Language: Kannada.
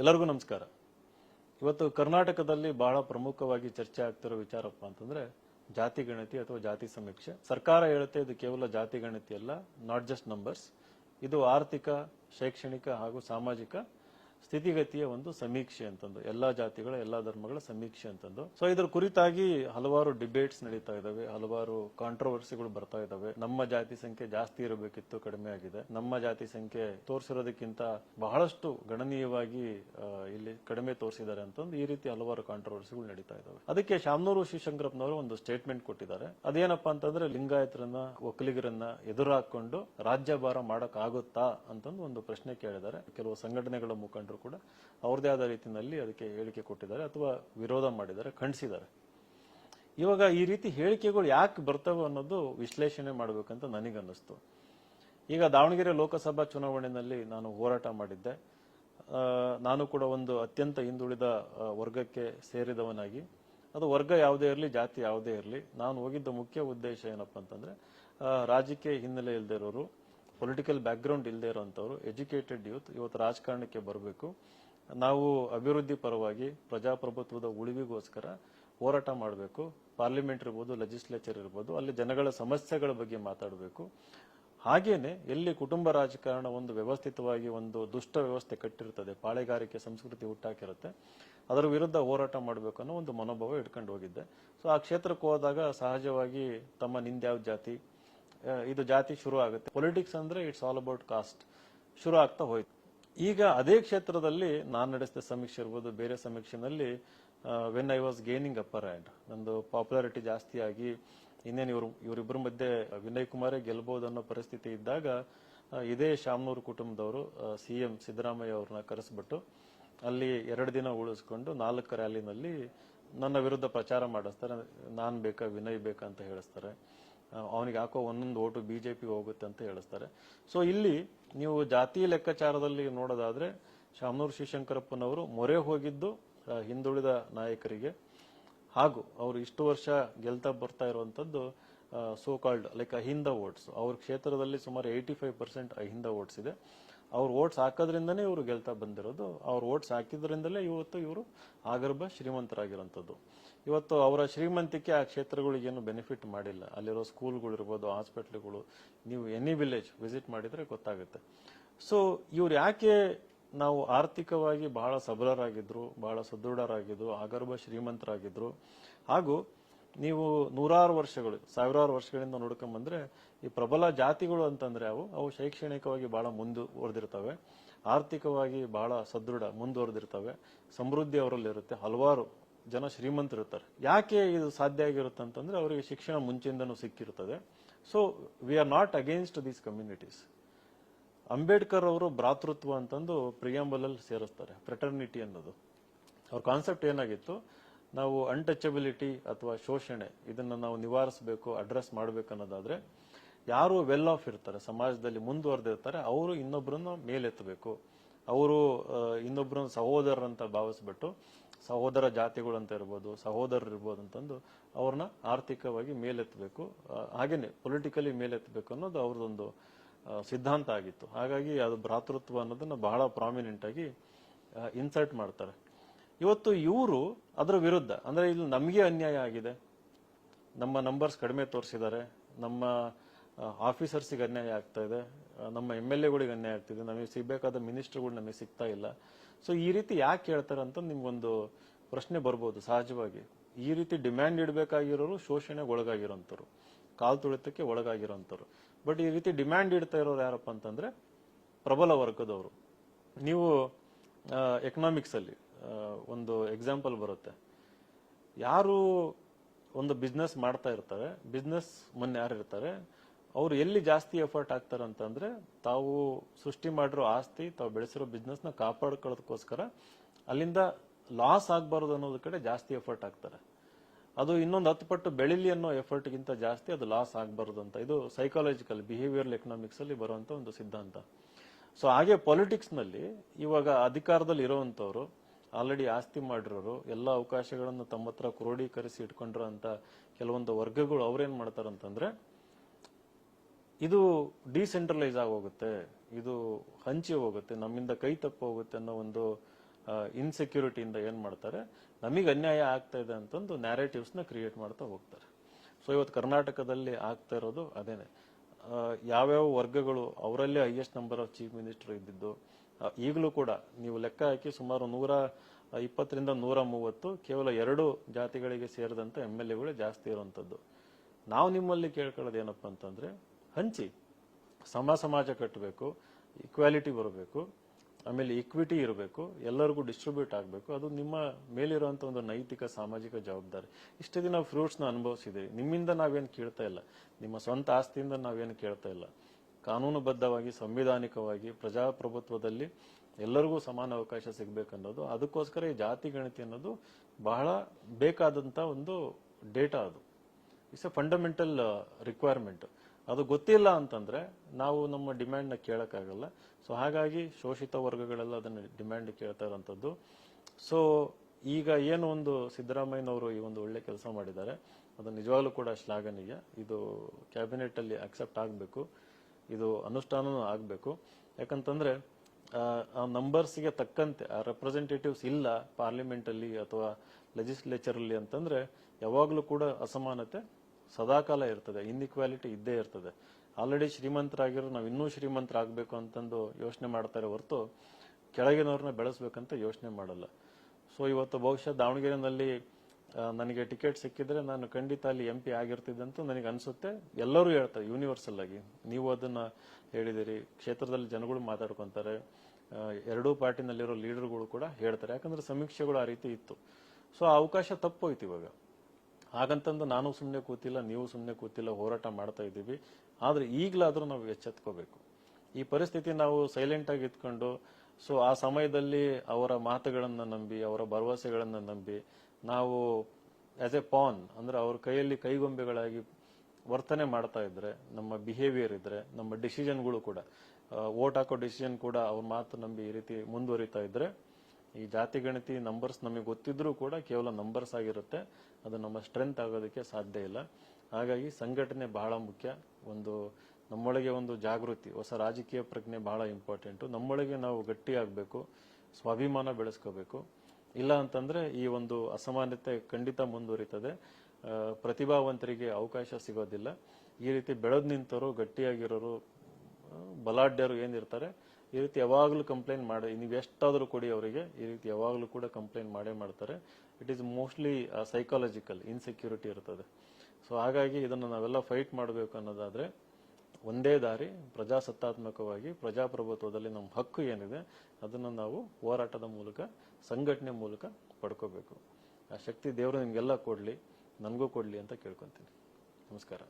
ಎಲ್ಲರಿಗೂ ನಮಸ್ಕಾರ. ಇವತ್ತು ಕರ್ನಾಟಕದಲ್ಲಿ ಬಹಳ ಪ್ರಮುಖವಾಗಿ ಚರ್ಚೆ ಆಗ್ತಿರೋ ವಿಚಾರಪ್ಪ ಅಂತಂದ್ರೆ ಜಾತಿ ಗಣತಿ ಅಥವಾ ಜಾತಿ ಸಮೀಕ್ಷೆ. ಸರ್ಕಾರ ಹೇಳುತ್ತೆ ಇದು ಕೇವಲ ಜಾತಿ ಗಣತಿ ಅಲ್ಲ ನಾಟ್ ಜಸ್ಟ್ ನಂಬರ್ಸ್ ಇದು ಆರ್ಥಿಕ, ಶೈಕ್ಷಣಿಕ ಹಾಗೂ ಸಾಮಾಜಿಕ ಸ್ಥಿತಿಗತಿಯ ಒಂದು ಸಮೀಕ್ಷೆ ಅಂತಂದು, ಎಲ್ಲಾ ಜಾತಿಗಳ, ಎಲ್ಲಾ ಧರ್ಮಗಳ ಸಮೀಕ್ಷೆ ಅಂತಂದು. ಸೊ ಇದರ ಕುರಿತಾಗಿ ಹಲವಾರು ಡಿಬೇಟ್ಸ್ ನಡೀತಾ ಇದಾವೆ, ಹಲವಾರು ಕಾಂಟ್ರವರ್ಸಿಗಳು ಬರ್ತಾ ಇದಾವೆ. ನಮ್ಮ ಜಾತಿ ಸಂಖ್ಯೆ ಜಾಸ್ತಿ ಇರಬೇಕಿತ್ತು, ಕಡಿಮೆ ಆಗಿದೆ. ನಮ್ಮ ಜಾತಿ ಸಂಖ್ಯೆ ತೋರಿಸಿರೋದಕ್ಕಿಂತ ಬಹಳಷ್ಟು ಗಣನೀಯವಾಗಿ ಇಲ್ಲಿ ಕಡಿಮೆ ತೋರಿಸಿದ್ದಾರೆ ಅಂತಂದು ಈ ರೀತಿ ಹಲವಾರು ಕಾಂಟ್ರವರ್ಸಿಗಳು ನಡೀತಾ ಇದಾವೆ. ಅದಕ್ಕೆ ಶಾಮನೂರು ಶಿವಶಂಕರಪ್ಪನವರು ಒಂದು ಸ್ಟೇಟ್ಮೆಂಟ್ ಕೊಟ್ಟಿದ್ದಾರೆ. ಅದೇನಪ್ಪ ಅಂತಂದ್ರೆ, ಲಿಂಗಾಯತರನ್ನ, ಒಕ್ಕಲಿಗರನ್ನ ಎದುರಾಕೊಂಡು ರಾಜ್ಯಭಾರ ಮಾಡಕ್ ಆಗುತ್ತಾ ಅಂತಂದು ಒಂದು ಪ್ರಶ್ನೆ ಕೇಳಿದ್ದಾರೆ. ಕೆಲವು ಸಂಘಟನೆಗಳ ಕೂಡ ಅವ್ರದೇ ಆದ ರೀತಿಯಲ್ಲಿ ಅದಕ್ಕೆ ಹೇಳಿಕೆ ಕೊಟ್ಟಿದ್ದಾರೆ ಅಥವಾ ವಿರೋಧ ಮಾಡಿದ್ದಾರೆ, ಖಂಡಿಸಿದ್ದಾರೆ. ಇವಾಗ ಈ ರೀತಿ ಹೇಳಿಕೆಗಳು ಯಾಕೆ ಬರ್ತವೆ ಅನ್ನೋದು ವಿಶ್ಲೇಷಣೆ ಮಾಡಬೇಕಂತ ನನಗನ್ನಿಸ್ತು. ಈಗ ದಾವಣಗೆರೆ ಲೋಕಸಭಾ ಚುನಾವಣೆಯಲ್ಲಿ ನಾನು ಹೋರಾಟ ಮಾಡಿದ್ದೆ. ನಾನು ಕೂಡ ಒಂದು ಅತ್ಯಂತ ಹಿಂದುಳಿದ ವರ್ಗಕ್ಕೆ ಸೇರಿದವನಾಗಿ. ಅದು ವರ್ಗ ಯಾವುದೇ ಇರಲಿ, ಜಾತಿ ಯಾವುದೇ ಇರಲಿ, ನಾನು ಹೋಗಿದ್ದ ಮುಖ್ಯ ಉದ್ದೇಶ ಏನಪ್ಪಾ ಅಂತಂದ್ರೆ ರಾಜಕೀಯ ಹಿನ್ನೆಲೆ ಇಲ್ಲದೆ ಇರೋರು ಪೊಲಿಟಿಕಲ್ ಬ್ಯಾಕ್ಗ್ರೌಂಡ್ ಇಲ್ಲದೆ ಇರುವಂತವರು ಎಜುಕೇಟೆಡ್ ಯೂತ್ ಇವತ್ತು ರಾಜಕಾರಣಕ್ಕೆ ಬರಬೇಕು. ನಾವು ಅಭಿವೃದ್ಧಿ ಪರವಾಗಿ ಪ್ರಜಾಪ್ರಭುತ್ವದ ಉಳಿವಿಗೋಸ್ಕರ ಹೋರಾಟ ಮಾಡಬೇಕು. ಪಾರ್ಲಿಮೆಂಟ್ ಇರ್ಬೋದು, ಲೆಜಿಸ್ಲೇಚರ್ ಇರ್ಬೋದು, ಅಲ್ಲಿ ಜನಗಳ ಸಮಸ್ಯೆಗಳ ಬಗ್ಗೆ ಮಾತಾಡಬೇಕು. ಹಾಗೇನೆ ಎಲ್ಲಿ ಕುಟುಂಬ ರಾಜಕಾರಣ ಒಂದು ವ್ಯವಸ್ಥಿತವಾಗಿ ಒಂದು ದುಷ್ಟ ವ್ಯವಸ್ಥೆ ಕಟ್ಟಿರ್ತದೆ, ಪಾಳೆಗಾರಿಕೆ ಸಂಸ್ಕೃತಿ ಹುಟ್ಟಾಕಿರುತ್ತೆ, ಅದರ ವಿರುದ್ಧ ಹೋರಾಟ ಮಾಡಬೇಕು ಅನ್ನೋ ಒಂದು ಮನೋಭಾವ ಇಟ್ಕೊಂಡು ಹೋಗಿದ್ದೆ. ಸೊ ಆ ಕ್ಷೇತ್ರಕ್ಕೆ ಹೋದಾಗ ಸಹಜವಾಗಿ ತಮ್ಮ ನಿಂದ್ಯಾವ ಜಾತಿ ಇದು ಜಾತಿ ಶುರು ಆಗುತ್ತೆ. ಪೊಲಿಟಿಕ್ಸ್ ಅಂದ್ರೆ ಇಟ್ಸ್ ಆಲ್ ಅಬೌಟ್ ಕಾಸ್ಟ್ ಶುರು ಆಗ್ತಾ ಹೋಯ್ತು. ಈಗ ಅದೇ ಕ್ಷೇತ್ರದಲ್ಲಿ ನಾನು ನಡೆಸಿದ ಸಮೀಕ್ಷೆ ಇರ್ಬೋದು, ಬೇರೆ ಸಮೀಕ್ಷೆನಲ್ಲಿ when I was gaining upper hand ನಂದು ಪಾಪ್ಯುಲಾರಿಟಿ ಜಾಸ್ತಿ ಆಗಿ ಇನ್ನೇನು ಇವರು ಇವರಿಬ್ಬರ ಮಧ್ಯೆ ವಿನಯ್ ಕುಮಾರೇ ಗೆಲ್ಬಹುದು ಅನ್ನೋ ಪರಿಸ್ಥಿತಿ ಇದ್ದಾಗ ಇದೇ ಶಾಮನೂರು ಕುಟುಂಬದವರು ಸಿ ಎಂ ಸಿದ್ದರಾಮಯ್ಯ ಅವ್ರನ್ನ ಕರೆಸ್ಬಿಟ್ಟು ಅಲ್ಲಿ ಎರಡು ದಿನ ಉಳಿಸ್ಕೊಂಡು ನಾಲ್ಕು ರ್ಯಾಲಿನಲ್ಲಿ ನನ್ನ ವಿರುದ್ಧ ಪ್ರಚಾರ ಮಾಡಿಸ್ತಾರೆ. ನಾನು ಬೇಕಾ, ವಿನಯ್ ಬೇಕಾ ಅಂತ ಹೇಳಿಸ್ತಾರೆ. ಅವನಿಗೆ ಹಾಕೋ ಒಂದೊಂದು ಓಟು ಪಿಗೆ ಹೋಗುತ್ತೆ ಅಂತ ಹೇಳಿಸ್ತಾರೆ. ಸೊ ಇಲ್ಲಿ ನೀವು ಜಾತಿ ಲೆಕ್ಕಾಚಾರದಲ್ಲಿ ನೋಡೋದಾದ್ರೆ ಶಾಮನೂರು ಶಿವಶಂಕರಪ್ಪನವರು ಮೊರೆ ಹೋಗಿದ್ದು ಹಿಂದುಳಿದ ನಾಯಕರಿಗೆ. ಹಾಗೂ ಅವರು ಇಷ್ಟು ವರ್ಷ ಗೆಲ್ತಾ ಬರ್ತಾ ಇರುವಂತದ್ದು so called like Ahinda votes ಅವ್ರ ಕ್ಷೇತ್ರದಲ್ಲಿ ಸುಮಾರು eighty five percent Ahinda votes ಇದೆ. ಅವ್ರ ಓಟ್ಸ್ ಹಾಕೋದ್ರಿಂದನೇ ಇವರು ಗೆಲ್ತಾ ಬಂದಿರೋದು. ಅವ್ರು ಓಟ್ಸ್ ಹಾಕಿದ್ರಿಂದಲೇ ಇವತ್ತು ಇವರು ಆಗರ್ಭ ಶ್ರೀಮಂತರಾಗಿರೋಂಥದ್ದು. ಇವತ್ತು ಅವರ ಶ್ರೀಮಂತಿಕೆ ಆ ಕ್ಷೇತ್ರಗಳಿಗೇನು ಬೆನಿಫಿಟ್ ಮಾಡಿಲ್ಲ. ಅಲ್ಲಿರೋ ಸ್ಕೂಲ್ಗಳು ಇರ್ಬೋದು ಹಾಸ್ಪಿಟ್ಲ್ಗಳು, ನೀವು ಎನಿ ವಿಲೇಜ್ ವಿಸಿಟ್ ಮಾಡಿದರೆ ಗೊತ್ತಾಗುತ್ತೆ. ಸೊ ಇವ್ರು ಯಾಕೆ ನಾವು ಆರ್ಥಿಕವಾಗಿ ಬಹಳ ಸಬಲರಾಗಿದ್ರು, ಬಹಳ ಸದೃಢರಾಗಿದ್ರು, ಆಗರ್ಭ ಶ್ರೀಮಂತರಾಗಿದ್ರು? ಹಾಗೂ ನೀವು ನೂರಾರು ವರ್ಷಗಳು, ಸಾವಿರಾರು ವರ್ಷಗಳಿಂದ ನೋಡ್ಕೊಂಡ್ ಬಂದ್ರೆ ಈ ಪ್ರಬಲ ಜಾತಿಗಳು ಅಂತಂದ್ರೆ ಅವು ಅವು ಶೈಕ್ಷಣಿಕವಾಗಿ ಬಹಳ ಮುಂದುವರೆದಿರ್ತವೆ ಆರ್ಥಿಕವಾಗಿ ಬಹಳ ಸದೃಢ ಮುಂದುವರೆದಿರ್ತವೆ. ಸಮೃದ್ಧಿ ಅವರಲ್ಲಿ ಇರುತ್ತೆ ಹಲವಾರು ಜನ ಶ್ರೀಮಂತರಿರ್ತಾರೆ. ಯಾಕೆ ಇದು ಸಾಧ್ಯ ಆಗಿರುತ್ತೆ ಅಂತಂದ್ರೆ ಅವರಿಗೆ ಶಿಕ್ಷಣ ಮುಂಚೆಯಿಂದನೂ ಸಿಕ್ಕಿರುತ್ತದೆ so we are not against these communities Ambedkar ಅವರು ಭ್ರಾತೃತ್ವ ಅಂತಂದು ಪ್ರಿಯಾಂಬಲಲ್ಲಿ ಸೇರಿಸ್ತಾರೆ. ಫ್ರೆಟರ್ನಿಟಿ ಅನ್ನೋದು. ಅವ್ರ ಕಾನ್ಸೆಪ್ಟ್ ಏನಾಗಿತ್ತು? ನಾವು ಅನ್ಟಚಬಿಲಿಟಿ ಅಥವಾ ಶೋಷಣೆ ಇದನ್ನ ನಾವು ನಿವಾರಿಸಬೇಕು ಅಡ್ರೆಸ್ ಮಾಡಬೇಕು ಅನ್ನೋದಾದ್ರೆ, ಯಾರು ವೆಲ್ ಆಫ್ ಇರ್ತಾರೆ, ಸಮಾಜದಲ್ಲಿ ಮುಂದುವರೆದಿರ್ತಾರೆ ಅವರು ಇನ್ನೊಬ್ಬರನ್ನ ಮೇಲೆತ್ತಬೇಕು. ಅವರು ಇನ್ನೊಬ್ಬರನ್ನ ಸಹೋದರರಂತ ಭಾವಿಸ್ಬಿಟ್ಟು, ಸಹೋದರ ಜಾತಿಗಳು ಅಂತ ಇರ್ಬೋದು, ಸಹೋದರರು ಇರ್ಬೋದು ಅಂತಂದು ಅವ್ರನ್ನ ಆರ್ಥಿಕವಾಗಿ ಮೇಲೆತ್ತಬೇಕು. ಹಾಗೇನೆ ಪೊಲಿಟಿಕಲಿ ಮೇಲೆತ್ತಬೇಕು ಅನ್ನೋದು ಅವ್ರದ್ದೊಂದು ಸಿದ್ಧಾಂತ ಆಗಿತ್ತು. ಹಾಗಾಗಿ ಅದು ಭ್ರಾತೃತ್ವ ಅನ್ನೋದನ್ನ ಬಹಳ ಪ್ರಾಮಿನೆಂಟ್ ಆಗಿ ಇನ್ಸರ್ಟ್ ಮಾಡ್ತಾರೆ. ಇವತ್ತು ಇವರು ಅದರ ವಿರುದ್ಧ, ಅಂದ್ರೆ ಇಲ್ಲಿ ನಮಗೆ ಅನ್ಯಾಯ ಆಗಿದೆ. ನಮ್ಮ ನಂಬರ್ಸ್ ಕಡಿಮೆ ತೋರಿಸಿದ್ದಾರೆ. ನಮ್ಮ ಆಫೀಸರ್ಸಿಗೆ ಅನ್ಯಾಯ ಆಗ್ತಾ ಇದೆ. ನಮ್ಮ ಎಂ ಎಲ್ ಎಗಳಿಗೆ ಅನ್ಯಾಯ ಆಗ್ತಿದೆ ನಮಗೆ ಸಿಗಬೇಕಾದ ಮಿನಿಸ್ಟರ್ಗಳು ನಮಗೆ ಸಿಗ್ತಾ ಇಲ್ಲ. ಸೊ ಈ ರೀತಿ ಯಾಕೆ ಹೇಳ್ತಾರೆ ಅಂತ ನಿಮ್ಗೊಂದು ಪ್ರಶ್ನೆ ಬರ್ಬೋದು ಸಹಜವಾಗಿ. ಈ ರೀತಿ ಡಿಮ್ಯಾಂಡ್ ಇಡಬೇಕಾಗಿರೋರು ಶೋಷಣೆಗೆ ಒಳಗಾಗಿರೋಂಥವ್ರು. ಕಾಲು ತುಳಿತಕ್ಕೆ ಒಳಗಾಗಿರೋಂಥವ್ರು. ಬಟ್ ಈ ರೀತಿ ಡಿಮ್ಯಾಂಡ್ ಇಡ್ತಾ ಇರೋರು ಯಾರಪ್ಪ ಅಂತಂದ್ರೆ ಪ್ರಬಲ ವರ್ಗದವರು. ನೀವು ಎಕನಾಮಿಕ್ಸ್ ಅಲ್ಲಿ ಒಂದು ಎಕ್ಸಾಂಪಲ್ ಬರುತ್ತೆ. ಯಾರು ಒಂದು ಬಿಸ್ನೆಸ್ ಮಾಡ್ತಾ ಇರ್ತಾರೆ ಬಿಸ್ನೆಸ್ ಮೊನ್ನೆ ಯಾರು ಇರ್ತಾರೆ, ಅವ್ರು ಎಲ್ಲಿ ಜಾಸ್ತಿ ಎಫರ್ಟ್ ಹಾಕ್ತಾರೆ ಅಂತಂದ್ರೆ ತಾವು ಸೃಷ್ಟಿ ಮಾಡಿರೋ ಆಸ್ತಿ, ತಾವು ಬೆಳೆಸಿರೋ ಬಿಸ್ನೆಸ್ನ ಕಾಪಾಡ್ಕೊಳ್ಳೋದಕ್ಕೋಸ್ಕರ ಅಲ್ಲಿಂದ ಲಾಸ್ ಆಗ್ಬಾರ್ದು ಅನ್ನೋದ್ ಕಡೆ ಜಾಸ್ತಿ ಎಫರ್ಟ್ ಹಾಕ್ತಾರೆ. ಅದು ಇನ್ನೊಂದು ಹತ್ತು ಪಟ್ಟು ಬೆಳಿಲಿ ಅನ್ನೋ ಎಫರ್ಟ್ ಗಿಂತ ಜಾಸ್ತಿ ಅದು ಲಾಸ್ ಆಗಬಾರ್ದು ಅಂತ. ಇದು ಸೈಕಾಲಜಿಕಲ್ ಬಿಹೇವಿಯರ್ ಎಕನಾಮಿಕ್ಸ್ ಅಲ್ಲಿ ಬರುವಂತ ಒಂದು ಸಿದ್ಧಾಂತ. ಸೊ ಹಾಗೆ ಪಾಲಿಟಿಕ್ಸ್ನಲ್ಲಿ ಇವಾಗ ಅಧಿಕಾರದಲ್ಲಿ ಇರುವಂತವ್ರು ಆಲ್ರೆಡಿ ಆಸ್ತಿ ಮಾಡಿರೋರು, ಎಲ್ಲ ಅವಕಾಶಗಳನ್ನು ತಮ್ಮ ಹತ್ರ ಕ್ರೋಢೀಕರಿಸಿ ಇಟ್ಕೊಂಡಿರೋ ಕೆಲವೊಂದು ವರ್ಗಗಳು ಅವ್ರೇನ್ ಮಾಡ್ತಾರಂತಂದ್ರೆ, ಇದು ಡಿಸೆಂಟ್ರಲೈಸ್ ಆಗೋಗುತ್ತೆ, ಇದು ಹಂಚಿ ಹೋಗುತ್ತೆ, ನಮ್ಮಿಂದ ಕೈ ತಪ್ಪು ಹೋಗುತ್ತೆ ಅನ್ನೋ ಒಂದು ಇನ್ಸೆಕ್ಯೂರಿಟಿಯಿಂದ ಏನು ಮಾಡ್ತಾರೆ, ನಮಗೆ ಅನ್ಯಾಯ ಆಗ್ತಾ ಇದೆ ಅಂತಂದು ನ್ಯಾರೇಟಿವ್ಸ್ನ ಕ್ರಿಯೇಟ್ ಮಾಡ್ತಾ ಹೋಗ್ತಾರೆ. ಸೊ ಇವತ್ತು ಕರ್ನಾಟಕದಲ್ಲಿ ಆಗ್ತಾ ಇರೋದು ಅದೇನೆ. ಯಾವ್ಯಾವ ವರ್ಗಗಳು, ಅವರಲ್ಲೇ highest number of chief minister ಇದ್ದಿದ್ದು ಈಗಲೂ ಕೂಡ ನೀವು ಲೆಕ್ಕ ಹಾಕಿ ಸುಮಾರು ನೂರ ಇಪ್ಪತ್ತರಿಂದ ನೂರ ಮೂವತ್ತು, ಕೇವಲ ಎರಡು ಜಾತಿಗಳಿಗೆ ಸೇರಿದಂಥ ಎಂ ಎಲ್ ಎಗಳು ಜಾಸ್ತಿ ಇರುವಂಥದ್ದು. ನಾವು ನಿಮ್ಮಲ್ಲಿ ಕೇಳ್ಕೊಳ್ಳೋದು ಏನಪ್ಪಾ ಅಂತಂದ್ರೆ, ಹಂಚಿ, ಸಮ ಸಮಾಜ ಕಟ್ಟಬೇಕು ಇಕ್ವಾಲಿಟಿ ಬರಬೇಕು, ಆಮೇಲೆ ಇಕ್ವಿಟಿ ಇರಬೇಕು, ಎಲ್ಲರಿಗೂ ಡಿಸ್ಟ್ರಿಬ್ಯೂಟ್ ಆಗಬೇಕು, ಅದು ನಿಮ್ಮ ಮೇಲಿರುವಂಥ ಒಂದು ನೈತಿಕ, ಸಾಮಾಜಿಕ ಜವಾಬ್ದಾರಿ. ಇಷ್ಟು ದಿನ ಫ್ರೂಟ್ಸ್ನ ಅನುಭವಿಸಿದೆ ನಿಮ್ಮಿಂದ ನಾವೇನು ಕೇಳ್ತಾ ಇಲ್ಲ. ನಿಮ್ಮ ಸ್ವಂತ ಆಸ್ತಿಯಿಂದ ನಾವೇನು ಕೇಳ್ತಾ ಇಲ್ಲ. ಕಾನೂನುಬದ್ಧವಾಗಿ, ಸಂವಿಧಾನಿಕವಾಗಿ, ಪ್ರಜಾಪ್ರಭುತ್ವದಲ್ಲಿ ಎಲ್ಲರಿಗೂ ಸಮಾನ ಅವಕಾಶ ಸಿಗಬೇಕನ್ನೋದು, ಅದಕ್ಕೋಸ್ಕರ ಈ ಜಾತಿ ಗಣತಿ ಅನ್ನೋದು ಬಹಳ ಬೇಕಾದಂತ ಒಂದು ಡೇಟಾ ಅದು. ಇಟ್ಸ್ ಎ ಫಂಡಮೆಂಟಲ್ ರಿಕ್ವೈರ್ಮೆಂಟ್ ಅದು ಗೊತ್ತಿಲ್ಲ ಅಂತಂದ್ರೆ ನಾವು ನಮ್ಮ ಡಿಮ್ಯಾಂಡ್ನ ಕೇಳಕ್ಕಾಗಲ್ಲ. ಸೊ ಹಾಗಾಗಿ ಶೋಷಿತ ವರ್ಗಗಳೆಲ್ಲ ಅದನ್ನ ಡಿಮ್ಯಾಂಡ್ ಕೇಳ್ತಾ ಇರೋಂಥದ್ದು. ಸೊ ಈಗ ಏನು ಒಂದು ಸಿದ್ದರಾಮಯ್ಯನವರು ಈ ಒಂದು ಒಳ್ಳೆ ಕೆಲಸ ಮಾಡಿದ್ದಾರೆ, ಅದು ನಿಜವಾಗ್ಲೂ ಕೂಡ ಶ್ಲಾಘನೀಯ. ಇದು ಕ್ಯಾಬಿನೆಟ್ ಅಲ್ಲಿ ಅಕ್ಸೆಪ್ಟ್ ಆಗಬೇಕು. ಇದು ಅನುಷ್ಠಾನನೂ ಆಗಬೇಕು. ಯಾಕಂತಂದ್ರೆ ಆ, ನಂಬರ್ಸ್ಗೆ ತಕ್ಕಂತೆ ಆ ರೆಪ್ರೆಸೆಂಟೇಟಿವ್ಸ್ ಇಲ್ಲ ಪಾರ್ಲಿಮೆಂಟಲ್ಲಿ ಅಥವಾ ಲೆಜಿಸ್ಲೇಚರ್ ಅಲ್ಲಿ ಅಂತಂದ್ರೆ ಯಾವಾಗಲೂ ಕೂಡ ಅಸಮಾನತೆ ಸದಾಕಾಲ ಇರ್ತದೆ. ಇನ್ಇಕ್ವಾಲಿಟಿ ಇದ್ದೇ ಇರ್ತದೆ. ಆಲ್ರೆಡಿ ಶ್ರೀಮಂತರಾಗಿರೋ ನಾವು ಇನ್ನೂ ಶ್ರೀಮಂತರಾಗಬೇಕು ಅಂತಂದು ಯೋಚನೆ ಮಾಡ್ತಾರೆ ಹೊರತು ಕೆಳಗಿನವ್ರನ್ನ ಬೆಳೆಸ್ಬೇಕಂತ ಯೋಚನೆ ಮಾಡಲ್ಲ. ಸೊ ಇವತ್ತು ಬಹುಶಃ ದಾವಣಗೆರೆನಲ್ಲಿ ನನಗೆ ಟಿಕೆಟ್ ಸಿಕ್ಕಿದ್ರೆ ನಾನು ಖಂಡಿತ ಅಲ್ಲಿ ಎಂ ಪಿ ಆಗಿರ್ತಿದ್ದೆ ಅಂತ ನನಗೆ ಅನ್ಸುತ್ತೆ. ಎಲ್ಲರೂ ಹೇಳ್ತಾರೆ ಯೂನಿವರ್ಸಲ್ ಆಗಿ. ನೀವು ಅದನ್ನ ಹೇಳಿದಿರಿ, ಕ್ಷೇತ್ರದಲ್ಲಿ ಜನಗಳು ಮಾತಾಡ್ಕೊಂತಾರೆ ಎರಡೂ ಪಾರ್ಟಿನಲ್ಲಿರೋ ಲೀಡರ್ಗಳು ಕೂಡ ಹೇಳ್ತಾರೆ. ಯಾಕಂದ್ರೆ ಸಮೀಕ್ಷೆಗಳು ಆ ರೀತಿ ಇತ್ತು. ಸೊ ಆ ಅವಕಾಶ ತಪ್ಪೋಯ್ತು ಇವಾಗ. ಹಾಗಂತಂದು ನಾನು ಸುಮ್ಮನೆ ಕೂತಿಲ್ಲ, ನೀವು ಸುಮ್ಮನೆ ಕೂತಿಲ್ಲ, ಹೋರಾಟ ಮಾಡ್ತಾ ಇದ್ದೀವಿ. ಆದ್ರೆ ಈಗಲಾದರೂ ನಾವು ಎಚ್ಚೆತ್ಕೋಬೇಕು. ಈ ಪರಿಸ್ಥಿತಿ ನಾವು ಸೈಲೆಂಟ್ ಆಗಿ ಇದ್ಕೊಂಡು ಸೊ ಆ ಸಮಯದಲ್ಲಿ ಅವರ ಮಾತುಗಳನ್ನು ನಂಬಿ, ಅವರ ಭರವಸೆಗಳನ್ನು ನಂಬಿ ನಾವು ಆಸ್ ಎ ಪಾನ್ ಅಂದ್ರೆ ಅವ್ರ ಕೈಯಲ್ಲಿ ಕೈಗೊಂಬೆಗಳಾಗಿ ವರ್ತನೆ ಮಾಡ್ತಾ ಇದ್ರೆ, ನಮ್ಮ ಬಿಹೇವಿಯರ್ ಇದ್ರೆ, ನಮ್ಮ ಡಿಸಿಷನ್ಗಳು ಕೂಡ ವೋಟ್ ಹಾಕೋ ಡಿಸಿಷನ್ ಕೂಡ ಅವ್ರ ಮಾತು ನಂಬಿ ಈ ರೀತಿ ಮುಂದುವರಿತಾ ಇದ್ರೆ, ಈ ಜಾತಿ, ಗಣತಿ ನಂಬರ್ಸ್ ನಮಗೆ ಗೊತ್ತಿದ್ರೂ ಕೂಡ ಕೇವಲ ನಂಬರ್ಸ್ ಆಗಿರುತ್ತೆ. ಅದು ನಮ್ಮ ಸ್ಟ್ರೆಂತ್ ಆಗೋದಕ್ಕೆ ಸಾಧ್ಯ ಇಲ್ಲ. ಹಾಗಾಗಿ ಸಂಘಟನೆ ಬಹಳ ಮುಖ್ಯ. ಒಂದು ನಮ್ಮೊಳಗೆ ಒಂದು ಜಾಗೃತಿ, ಹೊಸ ರಾಜಕೀಯ ಪ್ರಜ್ಞೆ ಬಹಳ ಇಂಪಾರ್ಟೆಂಟು ನಮ್ಮೊಳಗೆ ನಾವು ಗಟ್ಟಿ ಆಗಬೇಕು ಸ್ವಾಭಿಮಾನ ಬೆಳೆಸ್ಕೋಬೇಕು. ಇಲ್ಲ ಅಂತಂದ್ರೆ ಈ ಒಂದು ಅಸಮಾನತೆ ಖಂಡಿತ ಮುಂದುವರಿತದೆ. ಪ್ರತಿಭಾವಂತರಿಗೆ ಅವಕಾಶ ಸಿಗೋದಿಲ್ಲ. ಈ ರೀತಿ ಬೆಳೆದು ನಿಂತವರು, ಗಟ್ಟಿಯಾಗಿರೋರು ಬಲಾಢ್ಯರು ಏನಿರ್ತಾರೆ, ಈ ರೀತಿ ಯಾವಾಗಲೂ ಕಂಪ್ಲೇಂಟ್ ಮಾಡಿ, ನೀವು ಎಷ್ಟಾದರೂ ಕೊಡಿ ಅವರಿಗೆ, ಈ ರೀತಿ ಯಾವಾಗಲೂ ಕೂಡ ಕಂಪ್ಲೇಂಟ್ ಮಾಡೇ ಮಾಡ್ತಾರೆ. It is mostly psychological insecurity ಇರ್ತದೆ. ಸೊ ಹಾಗಾಗಿ ಇದನ್ನು ನಾವೆಲ್ಲ ಫೈಟ್ ಮಾಡಬೇಕು ಅನ್ನೋದಾದ್ರೆ ಒಂದೇ ದಾರಿ ಪ್ರಜಾಸತ್ತಾತ್ಮಕವಾಗಿ ಪ್ರಜಾಪ್ರಭುತ್ವದಲ್ಲಿ ನಮ್ಮ ಹಕ್ಕು ಏನಿದೆ ಅದನ್ನು ನಾವು ಹೋರಾಟದ ಮೂಲಕ, ಸಂಘಟನೆ ಮೂಲಕ ಪಡ್ಕೋಬೇಕು. ಆ ಶಕ್ತಿ ದೇವರು ನಿಮಗೆಲ್ಲ ಕೊಡಲಿ, ನನಗೂ ಕೊಡಲಿ ಅಂತ ಕೇಳ್ಕೊತೀನಿ. ನಮಸ್ಕಾರ.